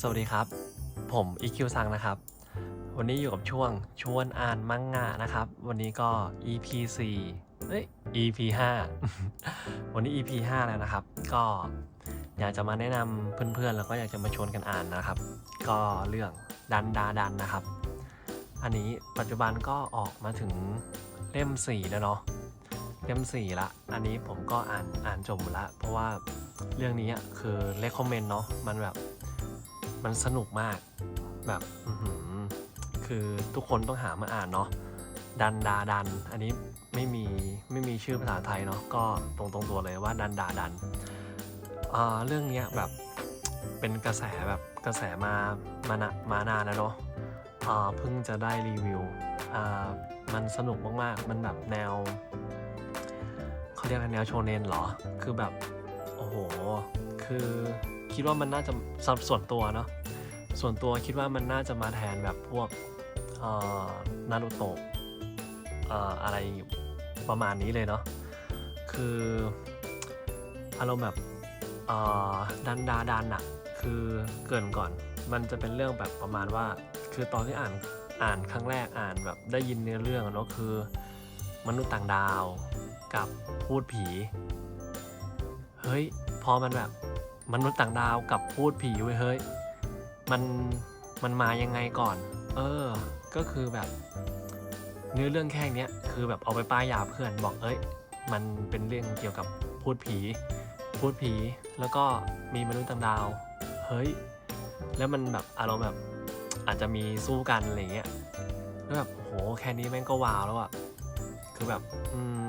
สวัสดีครับ ผมอีคิวซังนะครับ วันนี้อยู่กับช่วงชวนอ่านมังงะนะครับ วันนี้ก็ EP 4เอ้ย EP 5 วันนี้ EP 5 แล้วนะครับ ก็อยากจะมาแนะนำเพื่อนๆ แล้วก็อยากจะมาชวนกันอ่านนะครับ ก็เรื่องดันดาดันนะครับ อันนี้ปัจจุบันก็ออกมาถึงเล่ม 4 แล้วเนาะเล่ม4ละ อันนี้ผมก็อ่านอ่านจบละ เพราะว่าเรื่องนี้คือเลคคอมเมนต์เนาะ มันแบบ มันสนุกมากแบบคือทุกคนต้องหามาอ่านเนาะดันดาดัน อันนี้ไม่มีไม่มีชื่อภาษาไทยเนาะก็ตรงตรงตัวเลยว่าดันดาดันอ่าเรื่องนี้แบบเป็นกระแสแบบกระแสมามานะมานานแล้วเนาะเพิ่งจะได้รีวิวอ่ามันสนุกมากๆ มันแบบแนวเขาเรียกแนวโชเนนเหรอ คือแบบ โอ้โห คือ คิดว่ามันน่าจะสำหรับส่วนตัวเนาะส่วนตัวคิดว่ามันน่าจะมาแทนแบบพวกนารูโตะอะไรประมาณนี้เลยเนาะคืออารมณ์แบบดันดาดันอะคือเกินก่อน มันจะเป็นเรื่องแบบประมาณว่า คือตอนที่อ่านอ่านครั้งแรกอ่านแบบได้ยินเนื้อเรื่องเนาะคือ มนุษย์ต่างดาวกับพูดผี เฮ้ย พอมันแบบ มนุษย์ต่างดาวกับพูดผีเว้ยเฮ้ยมันมันมายังไงก่อน เออ ก็คือแบบ เนื้อเรื่องแค่เนี้ยคือแบบเอาไปป้ายยาเพื่อนบอกเอ้ย มันเป็นเรื่องเกี่ยวกับพูดผี พูดผีแล้วก็มีมนุษย์ต่างดาว เฮ้ย แล้วมันแบบอารมณ์แบบอาจจะมีสู้กันอะไรเงี้ยแล้วแบบโหแค่นี้แม่งก็ว้าวแล้วอะคือแบบ อืม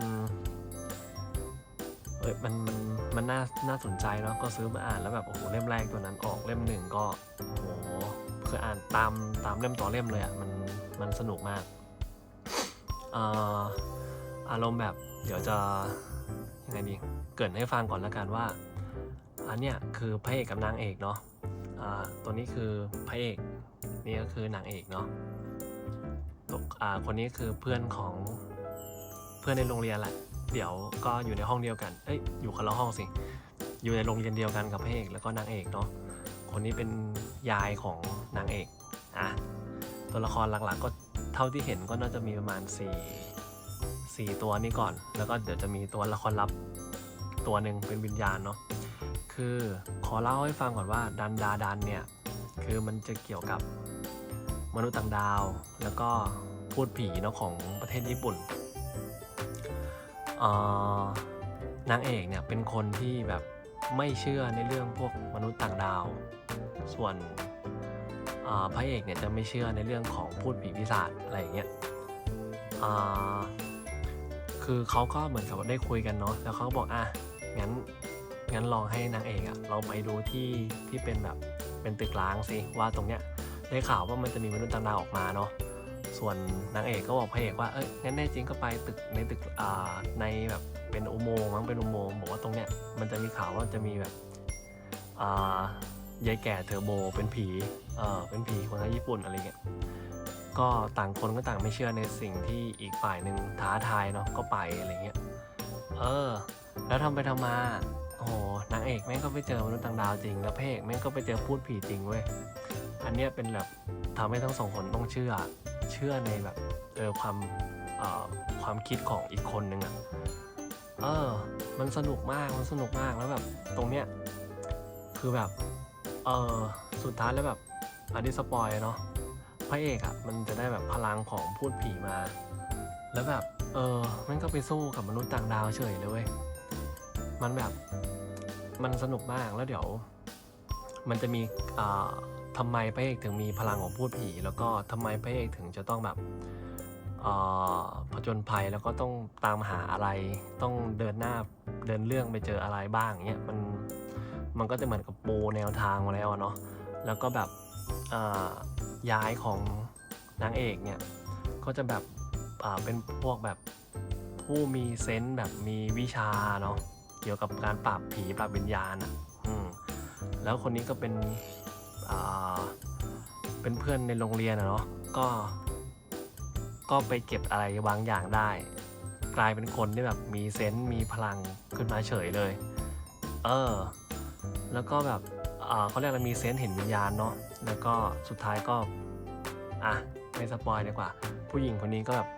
เอ้ยมันมันมันน่าน่าสนใจเนาะก็ซื้อมาอ่านแล้วแบบโอ้โหเล่มแรกตัวนั้นออกเล่มหนึ่งก็โอ้โหคืออ่านตามตามเล่มต่อเล่มเลยอะ่ะมันมันสนุกมากเอ่อารมณ์แบบเดี๋ยวจะยังไงดีเกรินให้ฟังก่อนแล้วกันว่าอันเนี้ยคือพระเอกกับนางเอกเนาะอ่าตัวนี้คือพระเอกนี่ก็คือนางเอกเนาะตัวอ่าคนนี้คือเพื่อนของเพื่อนในโรงเรียนแหละ เดี๋ยวก็อยู่ในห้องเดียวกัน เอ้ย อยู่คนละห้องสิ อยู่ในโรงเรียนเดียวกันกับพระเอกแล้วก็นางเอกเนาะ คนนี้เป็นยายของนางเอก อะ ตัวละครหลักๆ ก็เท่าที่เห็นก็น่าจะมีประมาณ 4 4 ตัวนี้ก่อน แล้วก็เดี๋ยวจะมีตัวละครลับตัวหนึ่งเป็นวิญญาณเนาะ คือขอเล่าให้ฟังก่อนว่าดันดาดันเนี่ย คือมันจะเกี่ยวกับมนุษย์ต่างดาว แล้วก็พูดผีเนาะของประเทศญี่ปุ่น นางเอกเนี่ยเป็นคนที่แบบไม่เชื่อในเรื่องพวกมนุษย์ต่างดาว ส่วนพระเอกเนี่ยจะไม่เชื่อในเรื่องของพูดผีปีศาจอะไรอย่างเงี้ยคือเขาก็เหมือนกับได้คุยกันเนาะ แล้วเขาบอกอะ งั้น งั้นลองให้นางเอกอะลองไปดูที่ที่เป็นแบบเป็นตึกร้างสิว่าตรงเนี้ยได้ข่าวว่ามันจะมีมนุษย์ต่างดาวออกมาเนาะ ส่วนนางเอกก็บอกพระเอกว่า เอ้ยงั้นแน่จริงก็ไปตึกในตึกอ่าในแบบเป็นอุโมงค์มั้งเป็นอุโมงค์บอกว่าตรงเนี้ยมันจะมีข่าวว่าจะมีแบบอ่ายายแก่เทอร์โบเป็นผีเออเป็นผีคนทางญี่ปุ่นอะไรเงี้ยก็ต่างคนก็ต่างไม่เชื่อในสิ่งที่อีกฝ่ายหนึ่งท้าทายเนาะก็ไปอะไรเงี้ยเออ แล้วทำไปทำมาโอ้โหนางเอกแม่งก็ไปเจอมนุษย์ต่างดาวจริง แล้วพระเอกแม่งก็ไปเจอพูดผีจริงเว้ยอันเนี้ยเป็นแบบทำให้ทั้งสองคนต้องเชื่อ เชื่อในแบบเออความออความคิดของอีกคนนึงอะ่ะเออ มันสนุกมากมันสนุกมากแล้วแบบตรงเนี้ยคือแบบเออสุดท้ายแล้วแบบอันนี้สปอยเนาะพระเอกอะ่ะมันจะได้แบบพลังของพูดผีมา แล้วแบบเออมันก็ไปสู้กับมนุษย์ต่างดาวเฉยเลยเว้ยมันแบบมันสนุกมากแล้วเดี๋ยว มันจะมีอ่า ทำไมพระเอกถึงมีพลังของพูดผี แล้วก็ทำไมพระเอกถึงจะต้องแบบผจญภัยแล้วก็ต้องตามหาอะไร ต้องเดินหน้าเดินเรื่องไปเจออะไรบ้างเงี้ยมันมันก็จะเหมือนกับปูแนวทางมาแล้วเนาะแล้วก็แบบย้ายของนางเอกเนี่ยก็จะแบบเป็นพวกแบบผู้มีเซนส์แบบมีวิชาเนาะเกี่ยวกับการปราบผีปราบวิญญาณอะแล้วคนนี้ก็เป็น เป็นเพื่อนในโรงเรียนอะเนาะก็ ก็ไปเก็บอะไรบางอย่างได้ กลายเป็นคนที่แบบมีเซนส์มีพลังขึ้นมาเฉยเลย เออ แล้วก็แบบเขาเรียกอะไรมีเซนส์เห็นวิญญาณเนาะแล้วก็สุดท้ายก็อะไม่สปอยดีกว่า ผู้หญิงคนนี้ก็แบบ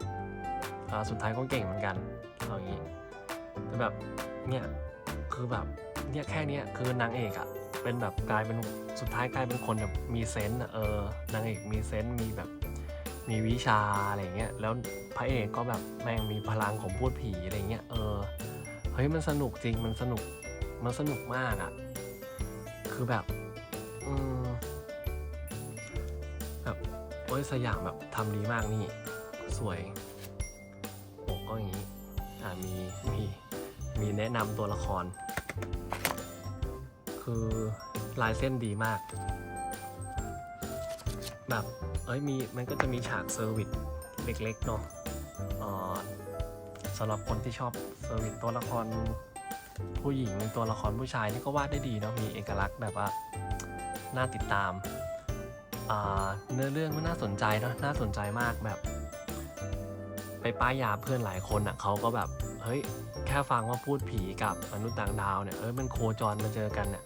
สุดท้ายก็เก่งเหมือนกันอาอย่างนี้แต่แบบเนี่ยคือแบบเนี่ยแค่นี้คือนางเอกอะ เป็นแบบกลายเป็นสุดท้ายกลายเป็นคนแบบมีเซนส์เออนางเอกมีเซนส์มีแบบมีวิชาอะไรเงี้ยแล้วพระเอกก็แบบแม่งมีพลังของพูดผีอะไรเงี้ยเออเฮ้ยมันสนุกจริงมันสนุกมันสนุกมากอะคือแบบอืมแบบโอ้ยสยามแบบทำดีมากนี่ สวยโอ้ก็อย่างนี้อ่ามีมีมีแนะนำตัวละคร คือลายเส้นดีมาก แบบเอ้ยมีมันก็จะมีฉากเซอร์วิสเล็กๆเนาะเอ่อสำหรับคนที่ชอบเซอร์วิสตัวละครผู้หญิงตัวละครผู้ชายนี่ก็วาดได้ดีเนาะมีเอกลักษณ์แบบว่าน่าติดตามาเนื้อเรื่องก็น่าสนใจเนาะน่าสนใจมากแบบ ไปป้ายยาเพื่อนหลายคนอะเขาก็แบบเฮ้ยแค่ฟังว่าพูดผีกับมนุษย์ต่างดาวเนี่ยเอ้ยมันโคจรมาเจอกันเนี่ย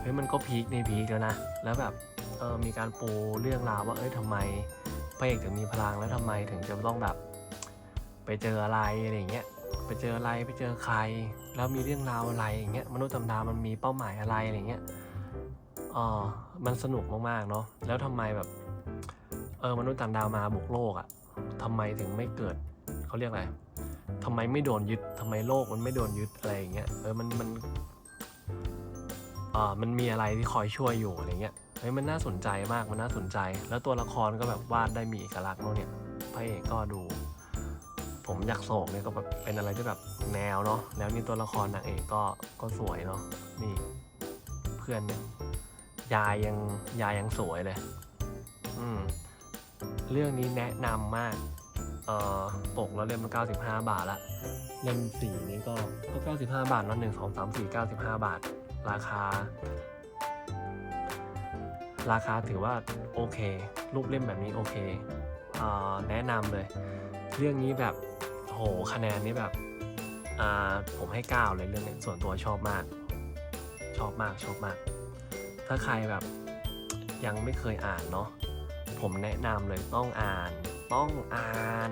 เฮ้ยมันก็พีคในพีคแล้วนะแล้วแบบเออมีการปูเรื่องราวว่าเอ้ยทำไมพระเอกถึงมีพลังแล้วทำไมถึงจะต้องแบบ ไปเจออะไรอะไรอย่างเงี้ยไปเจออะไรไปเจอใคร แล้วมีเรื่องราวอะไรอย่างเงี้ยมนุษย์ต่างดาวมันมีเป้าหมายอะไรอะไรเงี้ยอ๋อมันสนุกมากๆเนาะแล้วทำไมแบบเออมนุษย์ต่างดาวมาบุกโลกอะทำไมถึงไม่เกิดเขาเรียกอะไรทำไมไม่โดนยึดทำไมโลกมันไม่โดนยึดอะไรอย่างเงี้ยเออมันมัน มันมีอะไรที่คอยช่วยอยู่อะไรเงี้ยเฮ้ยมันน่าสนใจมากมันน่าสนใจ แล้วตัวละครก็แบบวาดได้มีเอกลักษณ์เนอะเนี่ยพระเอกก็ดู ผมอยากโศกเนี่ยก็แบบเป็นอะไรที่แบบแนวเนาะแล้วนี่ตัวละครนางเอกก็ก็สวยเนาะนี่เพื่อนเนี่ยยายยังยายยังสวยเลย อืมเรื่องนี้แนะนำมาก เอ่อปกแล้วเล่มมัน95 บาทละเล่มสีนี้ก็ก็ 95 บาทเนอะหนึ่งสองสามสี่เก้าสิบห้าบาท ราคา ราคาถือว่าโอเค รูปเล่มแบบนี้โอเคอแนะนำเลย เรื่องนี้แบบโหคะแนนนี้แบบผมให้ 9 เลยเรื่องนี้ส่วนตัวชอบมาก ชอบมากชอบมาก ถ้าใครแบบยังไม่เคยอ่านเนาะผมแนะนำเลยต้องอ่าน ต้องอ่าน